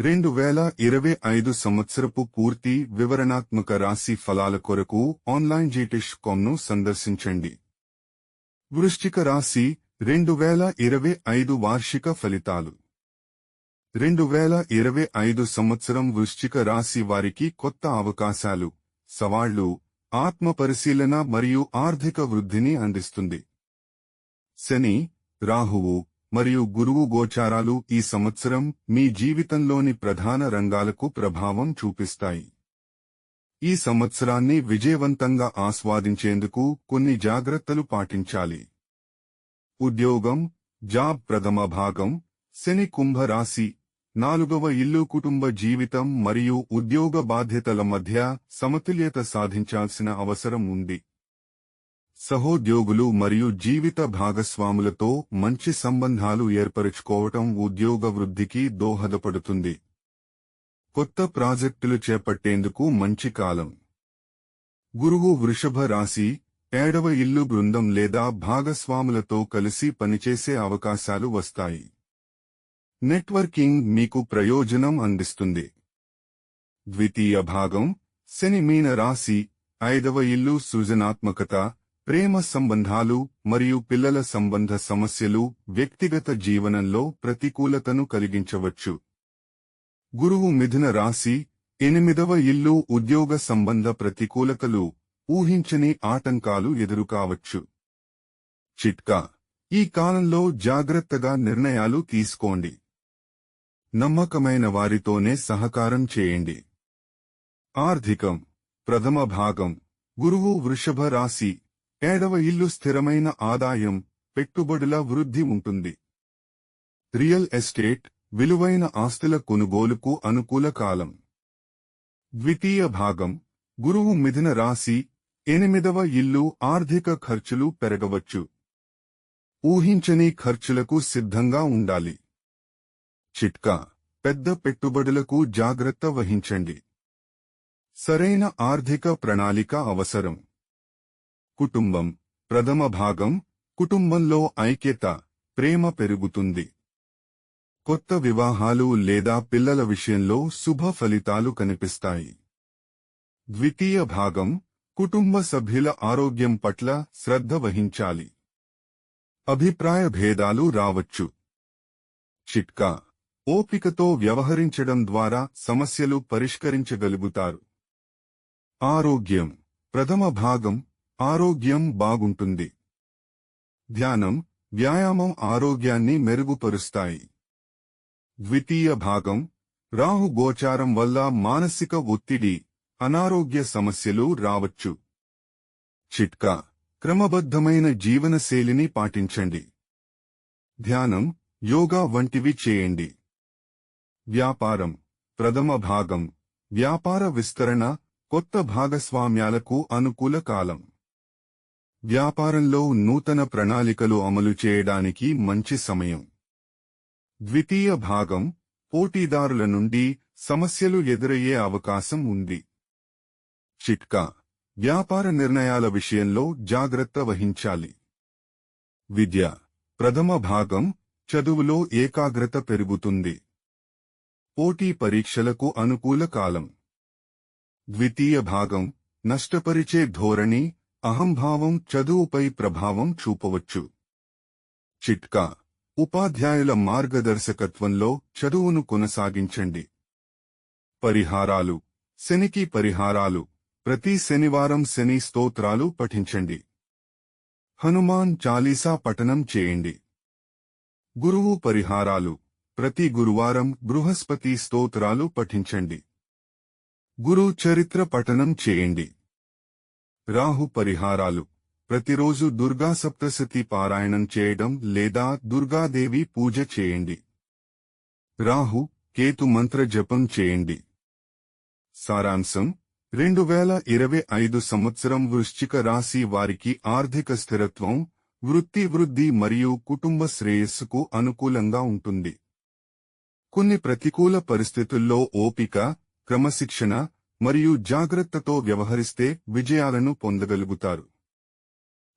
రెండు వేల ఇరవై ఐదు సంవత్సరపు పూర్తి వివరణాత్మక రాశి ఫలాల కొరకు ఆన్లైన్ జీటిష్ కామ్ను సందర్శించండి. వృశ్చిక రాశి రెండు వేల ఇరవై ఐదు వార్షిక ఫలితాలు. రెండు వేల ఇరవై ఐదు సంవత్సరం వృశ్చిక రాశి వారికి కొత్త అవకాశాలు సవాళ్ళు ఆత్మ పరిశీలన మరియు ఆర్థిక వృద్ధిని అందిస్తుంది. శని రాహువు మరియు గురువు గోచారాలు ఈ సంవత్సరం మీ జీవితంలోని ప్రధాన రంగాలకు ప్రభావం చూపిస్తాయి. ఈ సంవత్సరాన్ని విజయవంతంగా ఆస్వాదించేందుకు కొన్ని జాగ్రత్తలు పాటించాలి. ఉద్యోగం జాబ్ ప్రథమ భాగం శని కుంభరాశి నాలుగవ ఇల్లు కుటుంబ జీవితం మరియు ఉద్యోగ బాధ్యతల మధ్య సమతుల్యత సాధించాల్సిన అవసరం ఉంది. సహోద్యోగులు మరియు జీవిత భాగస్వాములతో మంచి సంబంధాలు ఏర్పరుచుకోవటం ఉద్యోగ వృద్ధికి దోహదపడుతుంది. కొత్త ప్రాజెక్టులు చేపట్టేందుకు మంచి కాలం. గురువు వృషభ రాశి ఏడవ ఇల్లు బృందం లేదా భాగస్వాములతో కలిసి పనిచేసే అవకాశాలు వస్తాయి. నెట్వర్కింగ్ మీకు ప్రయోజనం అందిస్తుంది. ద్వితీయ భాగం శని మీన రాశి ఐదవ ఇల్లు సృజనాత్మకత ప్రేమ సంబంధాలు మరియు పిల్లల సంబంధ సమస్యలు వ్యక్తిగత జీవనంలో ప్రతికూలతను కలిగించవచ్చు. గురువు మిథున రాశి ఎనిమిదవ ఇల్లు ఉద్యోగ సంబంధ ప్రతికూలతలు ఊహించని ఆటంకాలు ఎదురుకావచ్చు. చిట్కా ఈ కాలంలో జాగ్రత్తగా నిర్ణయాలు తీసుకోండి. నమ్మకమైన వారితోనే సహకారం చేయండి. ఆర్థికం ప్రథమ భాగం గురువు వృషభ రాశి ఏడవ ఇల్లు స్థిరమైన ఆదాయం పెట్టుబడుల వృద్ధి ఉంటుంది. రియల్ ఎస్టేట్ విలువైన ఆస్తుల కొనుగోలుకు అనుకూల కాలం. ద్వితీయ భాగం గురువు మిథున రాశి ఎనిమిదవ ఇల్లు ఆర్థిక ఖర్చులు పెరగవచ్చు. ఊహించని ఖర్చులకు సిద్ధంగా ఉండాలి. చిట్కా పెద్ద పెట్టుబడులకు జాగ్రత్త వహించండి. సరైన ఆర్థిక ప్రణాళిక అవసరం. కుటుంబం ప్రథమ భాగం కుటుంబంలో ఐక్యత ప్రేమ పెరుగుతుంది. కొత్త వివాహాలు లేదా పిల్లల విషయంలో శుభ ఫలితాలు కనిపిస్తాయి. ద్వితీయ భాగం కుటుంబ సభ్యుల ఆరోగ్యం పట్ల శ్రద్ధ వహించాలి. అభిప్రాయ భేదాలు రావచ్చు. చిట్కా ఓపికతో వ్యవహరించడం ద్వారా సమస్యలు పరిష్కరించగలుగుతారు. ఆరోగ్యం ప్రథమ భాగం ఆరోగ్యం బాగుంటుంది. ధ్యానం వ్యాయామం ఆరోగ్యాన్ని మెరుగుపరుస్తాయి. ద్వితీయ భాగం రాహు గోచారం వల్ల మానసిక ఒత్తిడి అనారోగ్య సమస్యలు రావచ్చు. చిట్కా క్రమబద్ధమైన జీవనశైలిని పాటించండి. ధ్యానం యోగా వంటివి చేయండి. వ్యాపారం ప్రథమ భాగం వ్యాపార విస్తరణ కొత్త భాగస్వామ్యాలకు అనుకూల కాలం. వ్యాపారంలో నూతన ప్రణాళికలు అమలు చేయడానికి మంచి సమయం. ద్వితీయ భాగం పోటీదారుల నుండి సమస్యలు ఎదురయ్యే అవకాశం ఉంది. చిట్కా వ్యాపార నిర్ణయాల విషయంలో జాగ్రత్త వహించాలి. విద్య ప్రథమ భాగం చదువులో ఏకాగ్రత పెరుగుతుంది. పోటీ పరీక్షలకు అనుకూల కాలం. ద్వితీయ భాగం నష్టపరిచే ధోరణి అహంభావం చదువుపై ప్రభావం చూపవచ్చు. చిట్కా ఉపాధ్యాయుల మార్గదర్శకత్వంలో చదువును కొనసాగించండి. పరిహారాలు శనికి పరిహారాలు ప్రతి శనివారం శని స్తోత్రాలు పఠించండి. హనుమాన్ చాలీసా పఠనం చేయండి. గురువు పరిహారాలు ప్రతి గురువారం బృహస్పతి స్తోత్రాలు పఠించండి. గురు చరిత్ర పఠనం చేయండి. రాహు పరిహారాలు. ప్రతిరోజు దుర్గా సప్తశతి పారాయణం చేయడం లేదా దుర్గాదేవి పూజ చేయండి. రాహు కేతు మంత్ర జపం చేయండి. సారాంశం రెండు వేల ఇరవై ఐదు సంవత్సరం వృశ్చిక రాశి వారికి ఆర్థిక స్థిరత్వం వృత్తి వృద్ధి మరియు కుటుంబ శ్రేయస్సుకు అనుకూలంగా ఉంటుంది. కొన్ని ప్రతికూల పరిస్థితుల్లో ఓపిక క్రమశిక్షణ మరియు జాగ్రత్తతో వ్యవహరిస్తే విజయాలను పొందగలుగుతారు.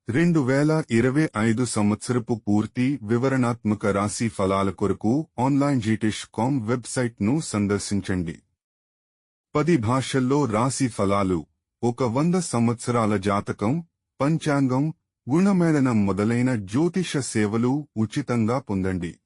రెండు వేల ఇరవై ఐదు సంవత్సరపు పూర్తి వివరణాత్మక రాశి ఫలాల కొరకు ఆన్లైన్ జీటిష్ కామ్ వెబ్సైట్ను సందర్శించండి. పది భాషల్లో రాశి ఫలాలు ఒక వంద సంవత్సరాల జాతకం పంచాంగం గుణమేళనం మొదలైన జ్యోతిష సేవలు ఉచితంగా పొందండి.